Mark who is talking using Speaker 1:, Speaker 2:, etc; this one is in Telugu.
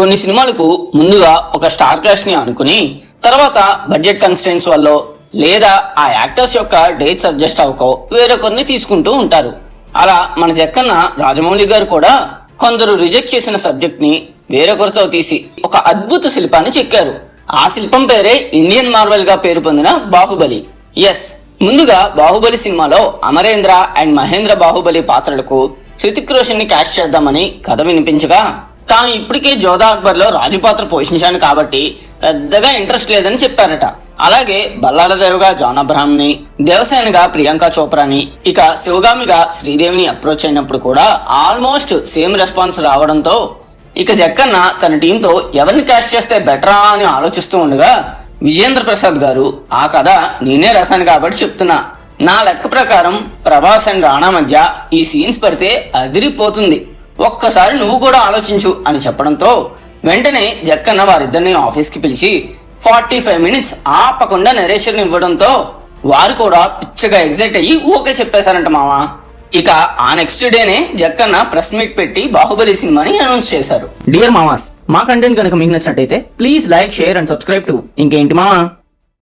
Speaker 1: కొన్ని సినిమాలకు ముందుగా ఒక స్టార్ కాస్ట్ని అనుకుని తర్వాత బడ్జెట్ కన్స్టెంట్స్ వల్ల లేదా ఆ యాక్టర్స్ యొక్క డేట్స్ అడ్జస్ట్ అవ్వకో వేరొకరిని తీసుకుంటూ ఉంటారు. అలా మన జక్కన్న రాజమౌళి గారు కూడా కొందరు రిజెక్ట్ చేసిన సబ్జెక్ట్ని వేరొకరితో తీసి ఒక అద్భుత శిల్పాన్ని చెక్కారు. ఆ శిల్పం పేరే ఇండియన్ మార్వెల్గా పేరు పొందిన బాహుబలి. ఎస్ ముందుగా బాహుబలి సినిమాలో అమరేంద్ర అండ్ మహేంద్ర బాహుబలి పాత్రలకు హృతిక్ రోషన్ని క్యాష్ చేద్దామని కథ వినిపించగా తాను ఇప్పటికే జోధా అక్బర్లో రాజు పాత్ర పోషించాను కాబట్టి పెద్దగా ఇంట్రెస్ట్ లేదని చెప్పారట. అలాగే బల్లాలదేవిగా జాన్ అబ్రహాంని దేవసేనగా ప్రియాంక చోప్రాని ఇక శివగామిగా శ్రీదేవిని అప్రోచ్ అయినప్పుడు కూడా ఆల్మోస్ట్ సేమ్ రెస్పాన్స్ రావడంతో ఇక జక్కన్న తన టీంతో ఎవరిని క్యాష్ చేస్తే బెటరా అని ఆలోచిస్తూ ఉండగా విజేంద్ర ప్రసాద్ గారు ఆ కథ నేనే రాశాను కాబట్టి చెప్తున్నా. నా లెక్క ప్రకారం ప్రభాస్ అండ్ రాణా మధ్య ఈ సీన్స్ పడితే అదిరిపోతుంది. ఒక్కసారి నువ్వు కూడా ఆలోచించు అని చెప్పడంతో వెంటనే జక్కన్న వారిద్దరిని ఆఫీస్కి పిలిచి ఫార్టీ ఫైవ్ మినిట్స్ ఆపకుండా నరేషన్ ఇవ్వడంతో వారు కూడా పిచ్చగా ఎగ్జైట్ అయ్యి ఓకే చెప్పేశారంట మావా. ఇక ఆ నెక్స్ట్ డేనే జక్కన్న ప్రెస్ మీట్ పెట్టి బాహుబలి సినిమాని అనౌన్స్ చేశారు. డియర్ మామాస్ మా కంటెంట్ కనుక మీకు నచ్చినట్టయితే please like share and subscribe to ఇంకేంటి మామా